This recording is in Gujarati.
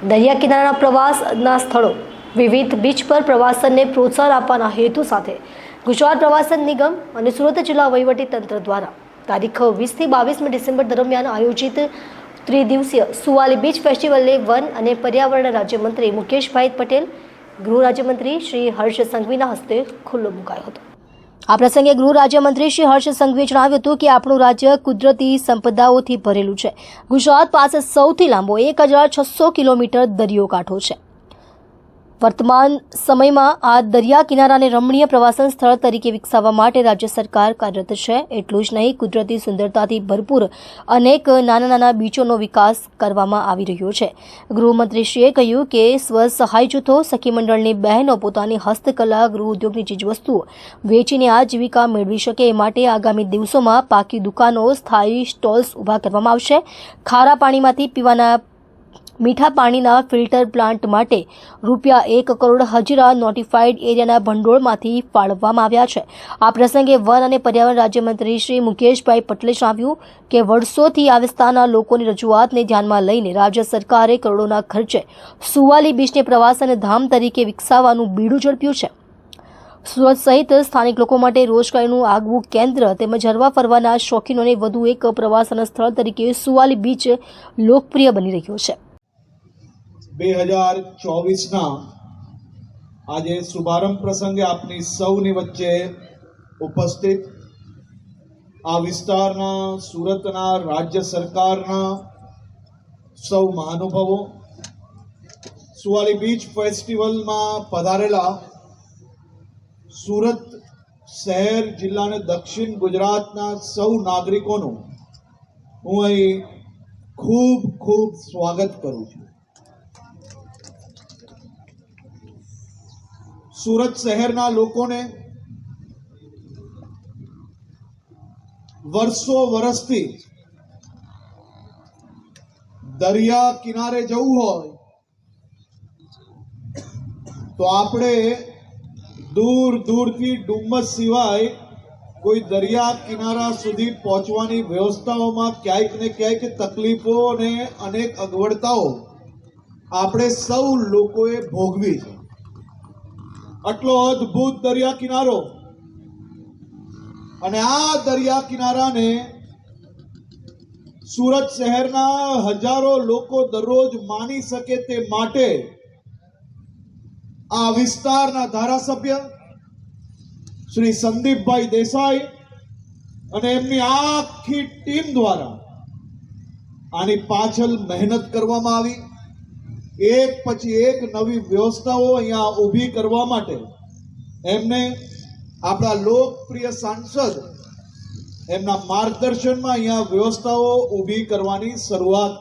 દરિયા કિનારાના પ્રવાસના સ્થળો, વિવિધ બીચ પર પ્રવાસનને પ્રોત્સાહન આપવાના હેતુ સાથે ગુજરાત પ્રવાસન નિગમ અને સુરત જિલ્લા તંત્ર દ્વારા તારીખ વીસથી બાવીસમી ડિસેમ્બર દરમિયાન આયોજિત ત્રિદિવસીય સુવાલી બીચ ફેસ્ટિવલને વન અને પર્યાવરણ રાજ્યમંત્રી મુકેશભાઈ પટેલ, ગૃહ રાજ્યમંત્રી શ્રી હર્ષ સંઘવીના હસ્તે ખુલ્લો મુકાયો હતો. આ પ્રસંગે ગૃહ રાજ્યમંત્રી શ્રી હર્ષ સંઘવીએ જણાવ્યું હતું કે આપણું રાજ્ય કુદરતી સંપદાઓથી ભરેલું છે. ગુજરાત પાસે સૌથી લાંબો એક હજાર છસો કિલોમીટર દરિયો કાંઠો છે. વર્તમાન સમયમાં આ દરિયા કિનારાને રમણીય પ્રવાસન સ્થળ તરીકે વિકસાવવા માટે રાજ્ય સરકાર કાર્યરત છે. એટલું જ નહીં, કુદરતી સુંદરતાથી ભરપૂર અનેક નાના નાના બીચોનો વિકાસ કરવામાં આવી રહ્યો છે. ગૃહમંત્રીશ્રીએ કહ્યું કે સ્વ સહાય જૂથો, સખી મંડળની બહેનો પોતાની હસ્તકલા, ગૃહ ઉદ્યોગની ચીજવસ્તુઓ વેચીને આજીવિકા મેળવી શકે એ માટે આગામી દિવસોમાં પાકી દુકાનો, સ્થાયી સ્ટોલ્સ ઊભા કરવામાં આવશે. ખારા પાણીમાંથી પીવાના મીઠા પાણીના ફિલ્ટર પ્લાન્ટ માટે રૂપિયા એક કરોડ હજીરા નોટિફાઈડ એરિયાના ભંડોળમાંથી ફાળવવામાં આવ્યા છે. આ પ્રસંગે વન અને પર્યાવરણ રાજ્યમંત્રી શ્રી મુકેશભાઈ પટેલે જણાવ્યું કે વર્ષોથી આ વિસ્તારના લોકોની રજૂઆતને ધ્યાનમાં લઈને રાજ્ય સરકારે કરોડોના ખર્ચે સુવાલી બીચને પ્રવાસન ધામ તરીકે વિકસાવવાનું બીડું ઝડપ્યું છે. સુરત સહિત સ્થાનિક લોકો માટે રોજગારીનું આગવું કેન્દ્ર તેમજ હરવા ફરવાના શોખીનોને વધુ એક પ્રવાસન સ્થળ તરીકે સુવાલી બીચ લોકપ્રિય બની રહ્યો છે. બે હજાર ચોવીસના આજે શુભારંભ પ્રસંગે આપની સૌની વચ્ચે ઉપસ્થિત આ વિસ્તારના સુરતના રાજ્ય સરકારના સૌ મહાનુભાવો સુવાલી બીચ ફેસ્ટિવલમાં પધારેલા સુરત શહેર જિલ્લાને દક્ષિણ ગુજરાતના સૌ નાગરિકોનું હું અહીં ખૂબ ખૂબ સ્વાગત કરું છું. સુરત શહેરના લોકોને વર્ષો વર્ષથી દરિયા કિનારે જવું હોય તો આપણે દૂર દૂરથી ડુમ્મસ સિવાય કોઈ દરિયા કિનારા સુધી પહોંચવાની વ્યવસ્થાઓમાં ક્યાંક ને ક્યાંક તકલીફો અને અનેક અગવડતાઓ આપણે સૌ લોકોએ ભોગવી છે. આટલો અદ્ભુત દરિયા કિનારો અને આ દરિયા કિનારાને સુરત શહેરના હજારો લોકો દરરોજ માણી શકે તે માટે આ વિસ્તારના ધારાસભ્ય શ્રી સંદીપભાઈ દેસાઈ અને એમની આખી ટીમ દ્વારા આની પાછળ મહેનત કરવામાં આવી. એક પછી એક નવી વ્યવસ્થાઓ અહીંયા ઊભી કરવા માટે એમને આપણા લોકપ્રિય સાંસદ એમના માર્ગદર્શનમાં અહીંયા વ્યવસ્થાઓ ઊભી કરવાની શરૂઆત